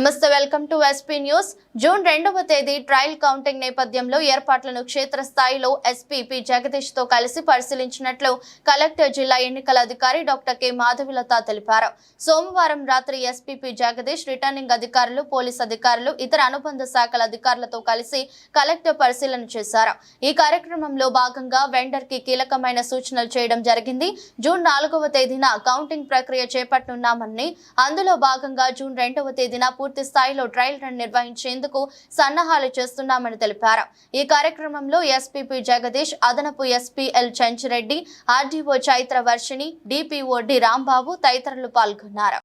నమస్తే welcome to SP news June రెండవ తేదీ ట్రయల్ కౌంటింగ్ నేపథ్యంలో ఏర్పాట్లను క్షేత్రస్థాయిలో ఎస్పీ పి జగదీష్తో కలిసి పరిశీలించినట్లు కలెక్టర్ జిల్లా ఎన్నికల అధికారి డాక్టర్ కె. మాధవిలత తెలిపారు. సోమవారం రాత్రి ఎస్పీ పి జగదీష్ రిటర్నింగ్ అధికారులు పోలీస్ అధికారులు ఇతర అనుబంధ శాఖల అధికారులతో కలిసి కలెక్టర్ పరిశీలన చేశారు. ఈ కార్యక్రమంలో భాగంగా వెండర్కి కీలకమైన సూచనలు చేయడం జరిగింది. జూన్ నాలుగవ తేదీన కౌంటింగ్ ప్రక్రియ చేపట్టనున్నామని అందులో భాగంగా జూన్ రెండవ తేదీన పూర్తి పూర్తి స్థాయిలో ట్రయల్ రన్ నిర్వహించేందుకు సన్నాహాలు చేస్తున్నామని తెలిపారు. ఈ కార్యక్రమంలో ఎస్పీపీ జగదీష్ అదనపు SP L Chenchireddy RDO Chaitra Varshini DPO D Rambabu తదితరులు పాల్గొన్నారు.